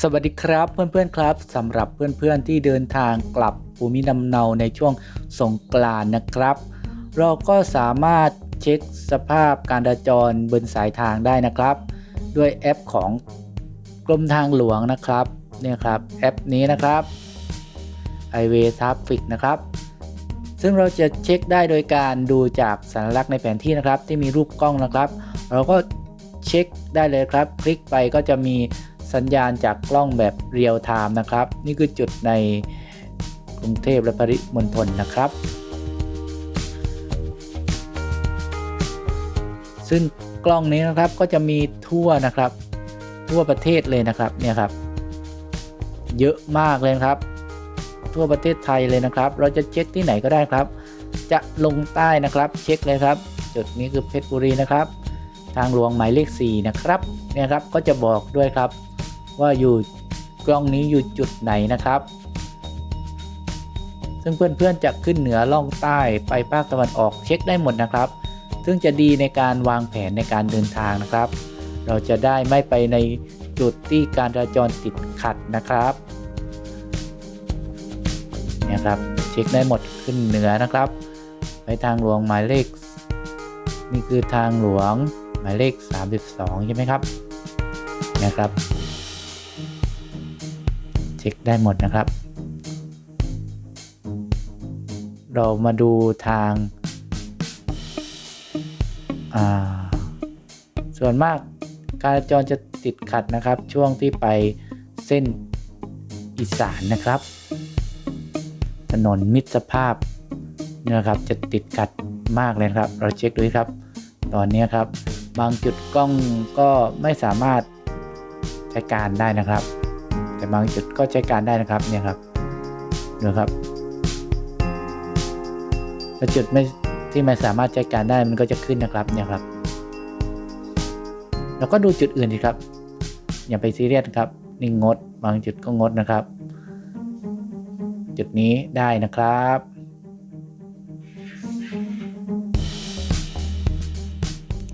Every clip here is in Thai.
สวัสดีครับเพื่อนๆครับสำหรับเพื่อนๆที่เดินทางกลับภูมิลำเนาในช่วงสงกรานต์นะครับ เราก็สามารถเช็คสภาพการจราจรบนสายทางได้นะครับ ด้วยแอปของกรมทางหลวงนะครับเนี่ยครับแอปนี้นะครับ Highway Traffic นะครับ ซึ่งเราจะเช็คได้โดยการดูจากสัญลักษณ์ในแผนที่นะครับ ที่มีรูปกล้องนะครับ เราก็เช็คได้เลยครับ คลิกไปก็จะมี สัญญาณจากกล้องแบบเรียลไทม์นะครับ นี่คือจุดในกรุงเทพและปริมณฑลนะครับ ซึ่งกล้องนี้นะครับก็จะมีทั่วนะครับ ทั่วประเทศเลยนะครับเนี่ยครับ เยอะมากเลยครับ ทั่วประเทศไทยเลยนะครับ เราจะเช็คที่ไหนก็ได้ครับ จะลงใต้นะครับเช็คเลยครับ จุดนี้คือเพชรบุรีนะครับ ทางหลวงหมายเลข 4 นะครับเนี่ยครับก็จะบอกด้วยครับ ว่าอยู่กล้องนี้อยู่จุดไหนนะครับ ซึ่งเพื่อนๆจะขึ้นเหนือล่องใต้ไปภาคตะวันออกเช็คได้หมดนะครับ ซึ่งจะดีในการวางแผนในการเดินทางนะครับ เราจะได้ไม่ไปในจุดที่การจราจรติดขัดนะครับเนี่ยครับเช็คได้หมดขึ้นเหนือนะครับ ไปทางหลวงหมายเลข นี่คือทางหลวงหมายเลข 32 ใช่ไหมครับนะครับ ช็คได้หมดนะครับ เรามาดูทางาส่วนมากการจราจรจะติดขัดนะครับ ช่วงที่ไปเส้นอีสานนะครับ ถนนมิตรภาพเนี่ยนะครับจะติดขัดมากเลยครับ เราเช็คดูครับ ตอนนี้ครับ บางจุดกล้องก็ไม่สามารถใช้การได้นะครับ แต่บางจุดก็ใช้การได้นะครับเนี่ยครับดูครับถ้าจุดไม่ที่ไม่สามารถใช้การได้มันก็จะขึ้นนะครับเนี่ยครับ แล้วก็ดูจุดอื่นดีครับ อย่าไปซีเรียสครับนี่งด บางจุดก็งดนะครับ จุดนี้ได้นะครับ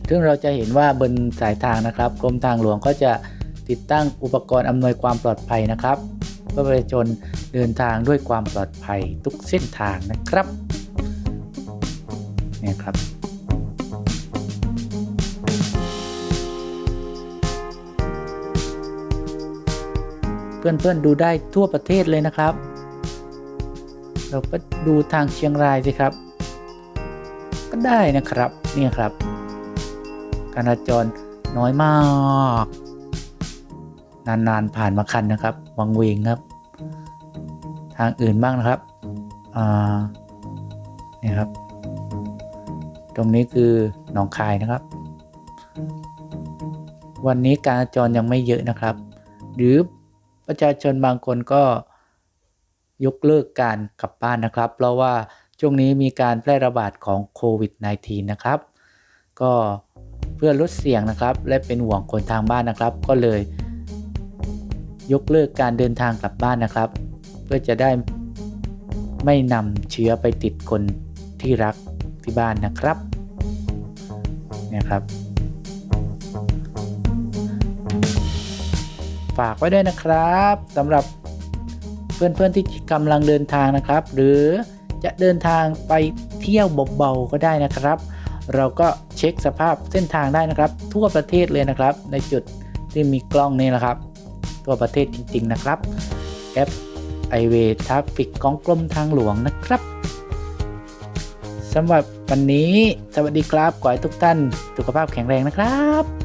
ซึ่งเราจะเห็นว่าบนสายทางนะครับกรมทางหลวงก็จะ ติดตั้งอุปกรณ์อำนวยความปลอดภัยนะครับเพื่อประชาชนเดินทางด้วยความปลอดภัยทุกเส้นทางนะครับเนี่ยครับเพื่อนๆดูได้ทั่วประเทศเลยนะครับ เราก็ดูทางเชียงรายสิครับ ก็ได้นะครับ เนี่ยครับ การจราจรน้อยมาก นานๆผ่านมาคันนะครับ วังเวงครับ ทางอื่นบ้างนะครับอ่านี่ครับ ตรงนี้คือหนองคายนะครับ วันนี้การจราจรยังไม่เยอะนะครับ หรือประชาชนบางคนก็ยกเลิกการกลับบ้านนะครับ เพราะว่าช่วงนี้มีการแพร่ระบาดของโควิด -19 นะครับ ก็เพื่อลดเสี่ยงนะครับ และเป็นห่วงคนทางบ้านนะครับ ก็เลย ยกเลิกการเดินทางกลับบ้านนะครับ เพื่อจะได้ไม่นำเชื้อไปติดคนที่รักที่บ้านนะครับนี่ยครับ ฝากไว้ด้วยนะครับสำหรับเพื่อนๆที่กำลังเดินทางนะครับ หรือจะเดินทางไปเที่ยวเบาๆก็ได้นะครับ เราก็เช็คสภาพเส้นทางได้นะครับ ทั่วประเทศเลยนะครับ ในจุดที่มีกล้องนี่นะครับ ทั่วประเทศจริง ๆ นะครับ แอป i w a y Traffic ของกรมทางหลวงนะครับสำหรับวันนี้ สวัสดีครับ ขอให้ทุกท่าน สุขภาพแข็งแรงนะครับ